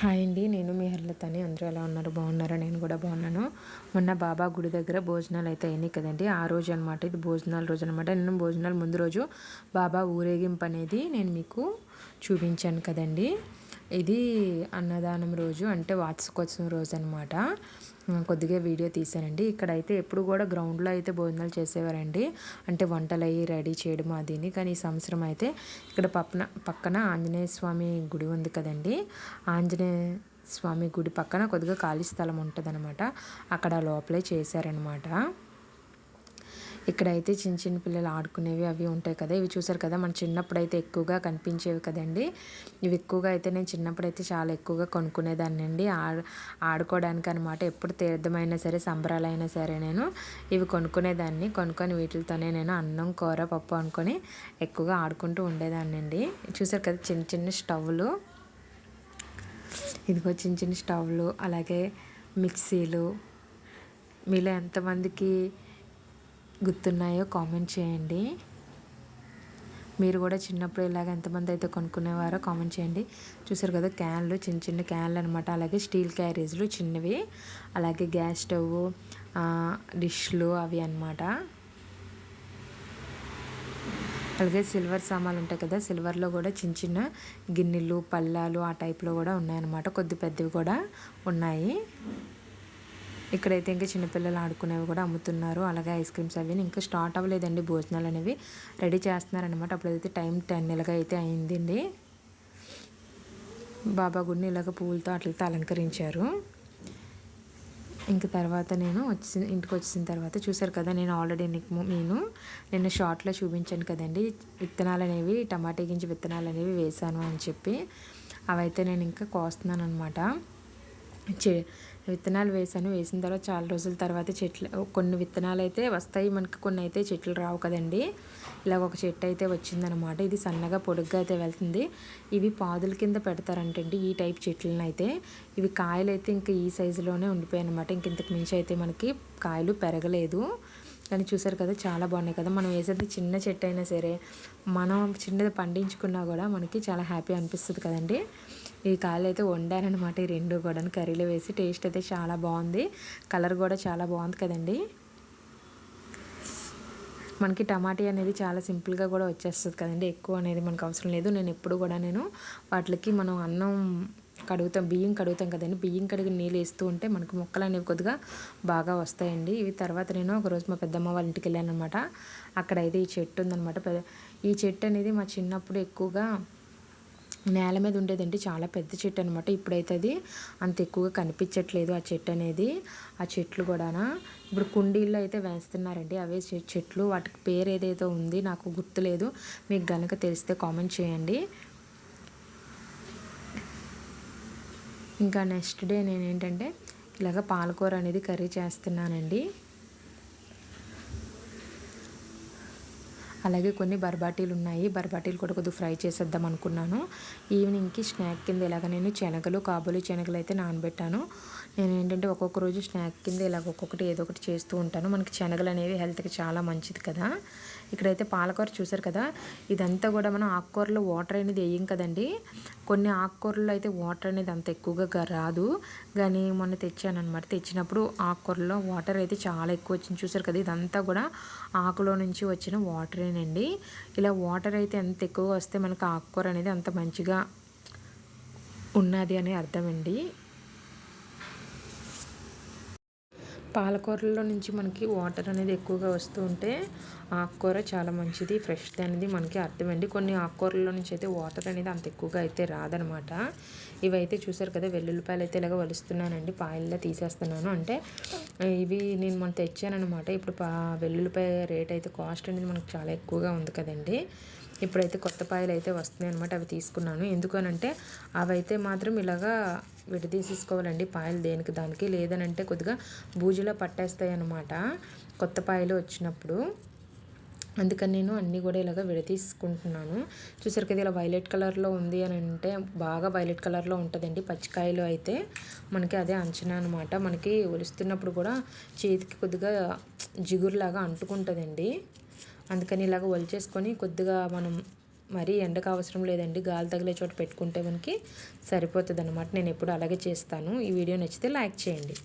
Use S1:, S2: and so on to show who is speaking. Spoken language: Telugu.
S1: హాయ్ అండి నేను మీ హర్లతని. అందరూ ఎలా ఉన్నారు? బాగున్నారా? నేను కూడా బాగున్నాను. మొన్న బాబా గుడి దగ్గర భోజనాలు అయితే అయినాయి కదండి. ఆ రోజు అనమాట ఇది భోజనాల రోజు అనమాట నేను భోజనాలు ముందు రోజు బాబా ఊరేగింపు అనేది నేను మీకు చూపించాను కదండి. ఇది అన్నదానం రోజు అంటే వార్షికోత్సవం రోజు అనమాట కొద్దిగా వీడియో తీశానండి. ఇక్కడైతే ఎప్పుడు కూడా గ్రౌండ్లో అయితే భోజనాలు చేసేవారండి. అంటే వంటలు అయ్యి రెడీ చేయడం అదిని కానీ ఈ సంవత్సరం అయితే ఇక్కడ పక్కన పక్కన ఆంజనేయ స్వామి గుడి ఉంది కదండి. ఆంజనేయ స్వామి గుడి పక్కన కొద్దిగా ఖాళీ స్థలం ఉంటుంది అక్కడ లోపలే చేశారనమాట ఇక్కడైతే చిన్న చిన్న పిల్లలు ఆడుకునేవి అవి ఉంటాయి కదా. ఇవి చూసారు కదా మన చిన్నప్పుడు అయితే ఎక్కువగా కనిపించేవి కదండి. ఇవి ఎక్కువగా అయితే నేను చిన్నప్పుడు అయితే చాలా ఎక్కువగా కొనుక్కునేదాన్ని అండి. ఆడు ఆడుకోవడానికి అనమాట ఎప్పుడు తీర్థమైనా సరే సంబరాలైనా సరే నేను ఇవి కొనుక్కునేదాన్ని. కొనుక్కొని వీటితోనే నేను అన్నం కూర పప్పు అనుకొని ఎక్కువగా ఆడుకుంటూ ఉండేదాన్ని అండి. చూసారు కదా చిన్న చిన్న స్టవ్లు ఇదిగో చిన్న చిన్న స్టవ్లు అలాగే మిక్సీలు. మీలో ఎంతమందికి గుర్తున్నాయో కామెంట్ చేయండి. మీరు కూడా చిన్నప్పుడు ఇలాగ ఎంతమంది అయితే కొనుక్కునేవారో కామెంట్ చేయండి. చూసారు కదా క్యాన్లు చిన్న చిన్న క్యాన్లు అనమాట అలాగే స్టీల్ క్యారేజ్లు చిన్నవి. అలాగే గ్యాస్ స్టవ్ డిష్లు అవి అనమాట అలాగే సిల్వర్ సామాన్లు ఉంటాయి కదా సిల్వర్లో కూడా చిన్న చిన్న గిన్నెలు పళ్ళాలు ఆ టైప్లో కూడా ఉన్నాయన్నమాట. కొద్ది పెద్దవి కూడా ఉన్నాయి. ఇక్కడైతే ఇంకా చిన్నపిల్లలు ఆడుకునేవి కూడా అమ్ముతున్నారు. అలాగే ఐస్ క్రీమ్స్ అవి ఇంకా స్టార్ట్ అవ్వలేదండి భోజనాలు అనేవి. రెడీ చేస్తున్నారనమాట అప్పుడైతే టైం టెన్ ఇలాగ అయితే అయిందండి. బాబా గుడిని ఇలాగ పూలతో అట్లతో అలంకరించారు. ఇంక తర్వాత నేను వచ్చి ఇంటికి వచ్చిన తర్వాత చూసారు కదా నేను ఆల్రెడీ నేను నిన్న షార్ట్లో చూపించాను కదండి. విత్తనాలు అనేవి టమాటా గింజ విత్తనాలు అనేవి వేసాను అని చెప్పి. అవైతే నేను ఇంకా కోస్తున్నాను అనమాట విత్తనాలు వేసాను వేసిన తర్వాత చాలా రోజుల తర్వాత చెట్లు కొన్ని విత్తనాలు అయితే వస్తాయి. మనకి కొన్ని అయితే చెట్లు రావు కదండి. ఇలాగ ఒక చెట్టు అయితే వచ్చిందనమాట. ఇది సన్నగా పొడుగ్గా అయితే వెళ్తుంది. ఇవి పాదుల కింద పెడతారంటండి ఈ టైప్ చెట్లను అయితే ఇవి కాయలు అయితే ఇంకా ఈ సైజులోనే ఉండిపోయాయి అనమాట ఇంక ఇంతకు మించి అయితే మనకి కాయలు పెరగలేదు. కానీ చూసారు కదా చాలా బాగున్నాయి కదా. మనం వేసేది చిన్న చెట్టు అయినా సరే మనం చిన్నది పండించుకున్నా కూడా మనకి చాలా హ్యాపీ అనిపిస్తుంది కదండి. ఈ కాయలు అయితే వండానమాట ఈ రెండు కూడా కర్రీలో వేసి టేస్ట్ అయితే చాలా బాగుంది. కలర్ కూడా చాలా బాగుంది కదండి. మనకి టమాటీ అనేది చాలా సింపుల్గా కూడా వచ్చేస్తుంది కదండి. ఎక్కువ అనేది మనకు అవసరం లేదు. నేను ఎప్పుడు కూడా నేను వాటికి మనం అన్నం కడుగుతాం బియ్యం కడుగుతాం కదండి. బియ్యం కడిగి నీళ్ళు వేస్తూ ఉంటే మనకు మొక్కలు అనేవి కొద్దిగా బాగా వస్తాయండి. ఇవి తర్వాత నేను ఒకరోజు మా పెద్దమ్మ వాళ్ళ ఇంటికి వెళ్ళాను అనమాట అక్కడైతే ఈ చెట్టు ఉందనమాట ఈ చెట్టు అనేది మా చిన్నప్పుడు ఎక్కువగా నేల మీద ఉండేదండి. చాలా పెద్ద చెట్టు అనమాట ఇప్పుడైతే అది అంత ఎక్కువగా కనిపించట్లేదు ఆ చెట్టు అనేది. ఆ చెట్లు కూడా ఇప్పుడు కుండీల్లో అయితే వేస్తున్నారండి. అవే చెట్లు. వాటికి పేరు ఏదైతే ఉంది. నాకు గుర్తులేదు. మీకు గనక తెలిస్తే కామెంట్ చేయండి. ఇంకా నెక్స్ట్ డే నేను ఏంటంటే ఇలాగ పాలకూర అనేది కర్రీ చేస్తున్నానండి. అలాగే కొన్ని బర్బాటీలు ఉన్నాయి. బర్బాటీలు కూడా కొద్దిగా ఫ్రై చేసేద్దాం అనుకున్నాను. ఈవినింగ్కి స్నాక్ కింద ఇలాగ నేను శనగలు కాబోలి శనగలు అయితే నానబెట్టాను. నేను ఏంటంటే ఒక్కొక్క రోజు స్నాక్ కింద ఇలాగ ఒక్కొక్కటి ఏదో ఒకటి చేస్తూ ఉంటాను. మనకి శనగలు అనేవి హెల్త్కి చాలా మంచిది కదా. ఇక్కడైతే పాలకూర చూసారు కదా? ఇదంతా కూడా మనం ఆకుకూరలో వాటర్ అనేది వేయం కదండి. కొన్ని ఆకుకూరలో అయితే వాటర్ అనేది అంత ఎక్కువగా రాదు. కానీ మొన్న తెచ్చాను అనమాట తెచ్చినప్పుడు ఆకుకూరలో వాటర్ అయితే చాలా ఎక్కువ వచ్చింది. చూసారు కదా? ఇదంతా కూడా ఆకులో నుంచి వచ్చిన వాటరేనండి ఇలా వాటర్ అయితే ఎంత ఎక్కువగా వస్తే మనకు ఆకుకూర అనేది అంత మంచిగా ఉన్నది అని అర్థమండి. పాలకూరలో నుంచి మనకి వాటర్ అనేది ఎక్కువగా వస్తూ ఉంటే ఆకుకూర చాలా మంచిది ఫ్రెష్ది అనేది మనకి అర్థమండి కొన్ని ఆకుకూరలో నుంచి అయితే వాటర్ అనేది అంత ఎక్కువగా అయితే రాదనమాట. ఇవైతే చూసారు కదా వెల్లుల్లిపాయలు అయితే ఇలాగ వలుస్తున్నానండి పాయల్లో తీసేస్తున్నాను. అంటే ఇవి నేను మొన్న తెచ్చానమాట ఇప్పుడు పా వెల్లుల్లిపాయ రేట్ అయితే కాస్ట్ అనేది మనకు చాలా ఎక్కువగా ఉంది కదండి. ఇప్పుడైతే కొత్త పాయలు అయితే వస్తున్నాయి అనమాట అవి తీసుకున్నాను. ఎందుకనంటే అవి అయితే మాత్రం ఇలాగా విడదీసేసుకోవాలండి. పాయలు దేనికి దానికి లేదనంటే కొద్దిగా బూజులో పట్టేస్తాయి అనమాట కొత్త పాయలు వచ్చినప్పుడు. అందుకని నేను అన్నీ కూడా ఇలాగ విడతీసుకుంటున్నాను చూసారు కదా ఇలా వైలెట్ కలర్లో ఉంది అని అంటే బాగా వైలెట్ కలర్లో ఉంటుందండి. పచ్చికాయలు అయితే మనకి అదే అంచనా అనమాట మనకి ఒలుస్తున్నప్పుడు కూడా చేతికి కొద్దిగా జిగురులాగా అంటుకుంటుందండి. అందుకని ఇలాగ ఒలిచేసుకొని కొద్దిగా మనం మరీ ఎండకు అవసరం లేదండి. గాలి తగిలే చోట పెట్టుకుంటే మనకి సరిపోతుంది అనమాట నేను ఎప్పుడు అలాగే చేస్తాను. ఈ వీడియో నచ్చితే లైక్ చేయండి.